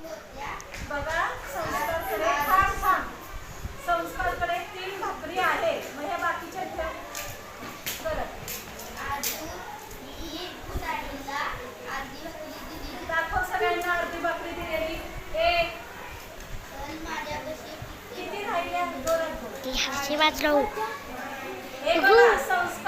बघा संस्कारकडे फार छान. संस्कारकडे तीन भाकरी आहे. मग बाकीच्या ठेव. बरं. दाखव सगळ्यांना अर्धी भाकरी दिलेली. एक. किती राहिली दोन एक संस्कार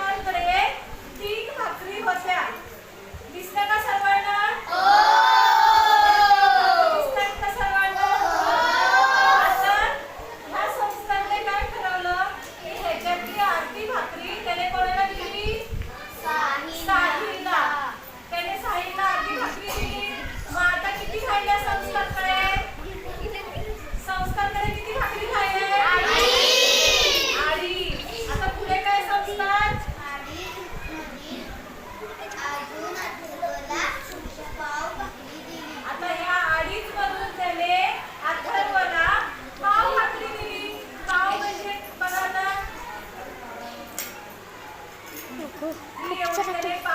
双击加关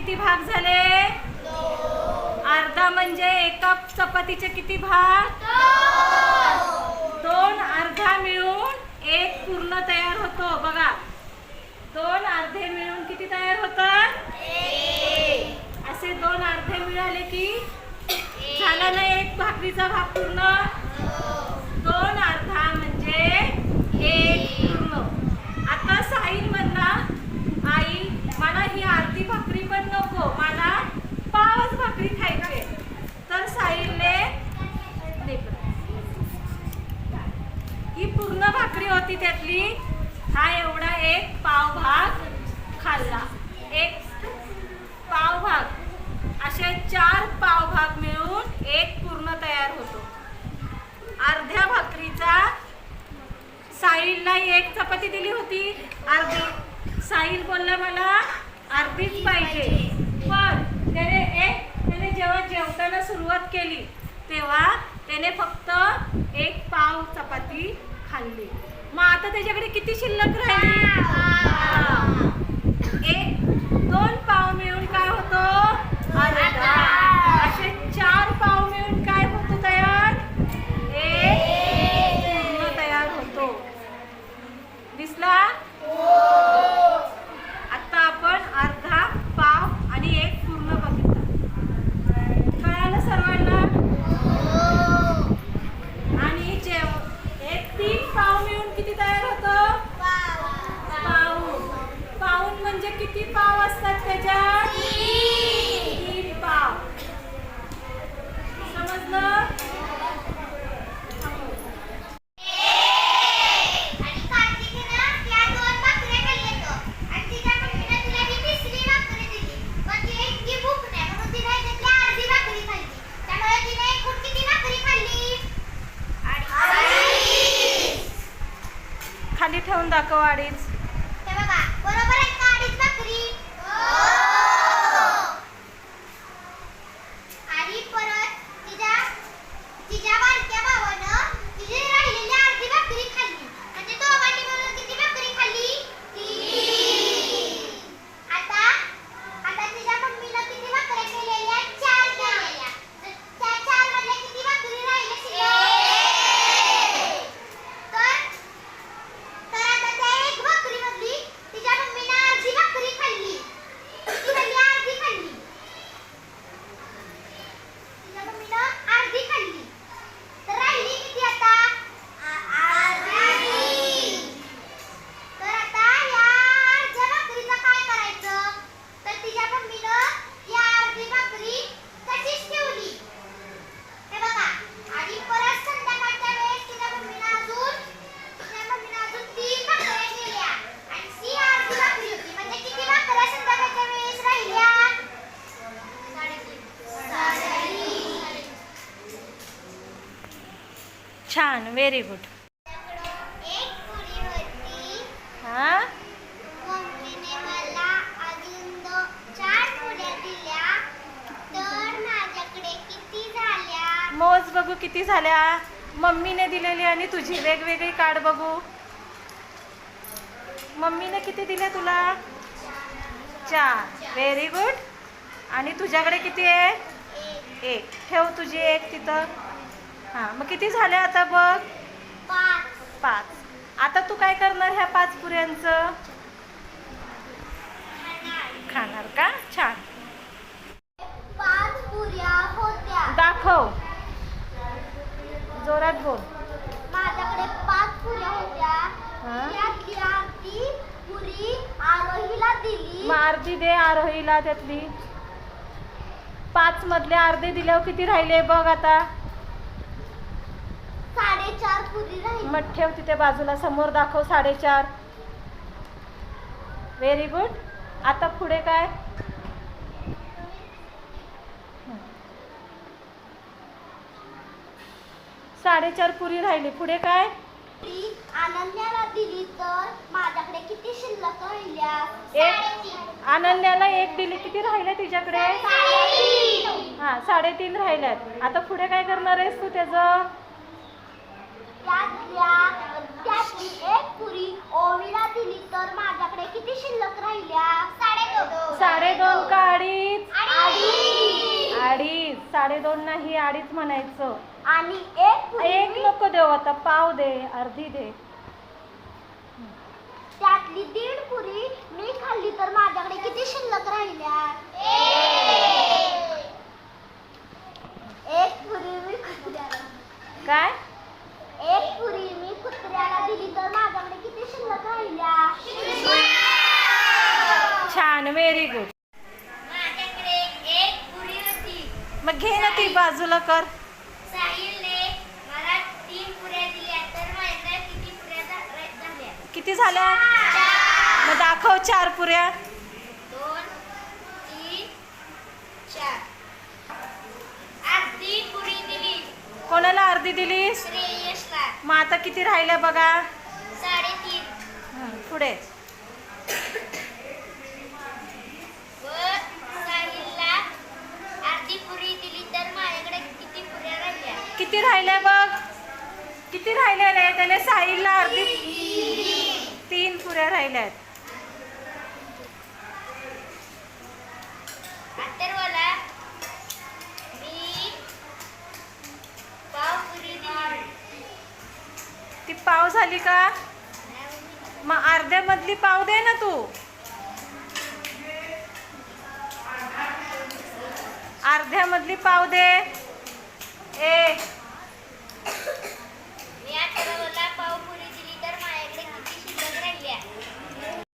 किती भाग झाले? अर्धा म्हणजे एका चपातीचे किती भाग? दोन. अर्धा मिळून एक पूर्ण तयार होतो. बघा. दोन अर्धे मिळून किती तयार होतात? असे दोन अर्धे मिळाले की झाला ना एक भाकरीचा भाग पूर्ण? असे चार पावभाग मिळून एक पूर्ण तयार होतो. अर्ध्या भाकरीचा साहिलला एक चपाती दिली होती. अर्धी साहिल बोलला मला अर्धीच पाहिजे. पण त्याने एक त्याने जेव्हा जेवताना सुरुवात केली तेव्हा त्याने फक्त एक पाव चपाती खाल्ली. मग आता त्याच्याकडे किती शिल्लक राहिली? एक दोन पाव मिळून काय होतं? จ้า खाली दाखव अडीच हे बघा, बरोबर आहे का अडीच भाकरी? आणि परत तिच्या तिच्या बारक्या भावानं तिची राहिलेली अर्धी भाकरी खाल्ली. म्हणजे दोघांनी मिळून किती भाकरी खाल्ली? आता आता तिच्या मम्मीनं किती भाकऱ्या केलेल्या? चार केलेल्या. तर त्या चार मधल्या किती भाकरी राहिल्या शिल्लक? तर तर आता त्या एक भाकरीमधली तिच्या मम्मीनं अर्धी भाकरी खाल्ली. किती खाल्ली? अर्धी खाल्ली. तिच्या मम्मीनं अर्धी खाल्ली. तर राहिली किती आता? तर आता या अर्ध्या भाकरीचं काय करायचं? तर तिच्या मम्मीनं या अर्धी भाकरी तशीच ठेवली. हे बघा आणि परत संध्याकाळच्या वेळेस तिच्या मम्मीनं अजून तिच्या मम्मीनं अजून तीन भाकऱ्या केल्या आणि ती अर्धी भाकरी होती म्हणजे किती भाकऱ्या संध्याकाळच्या वेळेस राहिल्या साडेतीन. छान व्हेरी गुड एक पुरी होती हा मम्मीने मला अजून दो चार पुऱ्या दिल्या तर माझ्याकडे किती झाल्या? मोज बघू किती झाल्या. मम्मीने दिलेली आणि तुझी वेगवेगळी काढ बघू. मम्मीने किती दिले तुला? चार. व्हेरी गुड आणि तुझ्याकडे किती आहे? एक. एक. ठेव तुझी एक तिथं. हां मग किती झाल्या आता बघ? पाच. आता तू काय करणार ह्या पाच पुऱ्यांचं? खाणार का? छान. दाखव. जोरात बोल. माझ्याकडे पाच पुऱ्या होत्या. दिली. मग अर्धी दे आरोहीला त्यातली. पाच मधले अर्धे दिल्यावर किती राहिले बघ आता. साडेचार पुरी राहिली. मग ठेव तिथे बाजूला समोर दाखव साडेचार. व्हेरी गुड आता पुढे काय? साडेचार पुरी राहिली. पुढे काय? अनन्याला दिली तर माझ्याकडे किती शिल्लक राहिल्या? एक. अनन्याला एक दिली. किती राहिले तिच्याकडे. हा साडेतीन राहिल्यात. आता पुढे काय करणार आहेस तू त्याचं? त्यातल्या त्यातली एक पुरी ओवीला दिली. तर माझ्याकडे किती शिल्लक राहिल्या? साडेदोन. साडेदोन का अडीच? अडीच. अडीच. साडेदोन नाही अडीच म्हणायचं. आणि एक एक नको देऊ आता पाव दे अर्धी दे. त्यातली दीड पुरी मी खाल्ली तर माझ्याकडे किती शिल्लक राहिल्या? एक. पुरी मी काय? एक पुरी मी कुत्र्याला दिली तर माझ्याकडे किती शिल्लक राहिल्या? छान व्हेरी गुड माझ्याकडे एक पुरी होती. मग घे ना ती बाजूला कर. साहिलने मला तीन पुऱ्या दिल्या तर माझ्याकडे किती पुऱ्या झाल्या? किती झाल्या? मग दाखव चार पुऱ्या. दोन तीन चार. अर्धी पुरी दिली. कोणाला अर्धी दिलीस? मग आता किती राहिल्या बघा? साडेतीन. पुढे. व साहिलला अर्धी पुरी दिली तर माझ्याकडे किती राहिल्या? राहिल्या बघ? किती राहिल्या रे? त्याने साहिलला अर्धी तीन. पुऱ्या राहिल्यात. अथर्वला ती पाव झाली का? मग अर्ध्यामधली पाव दे ना तू. अर्ध्यामधली पाव दे. एक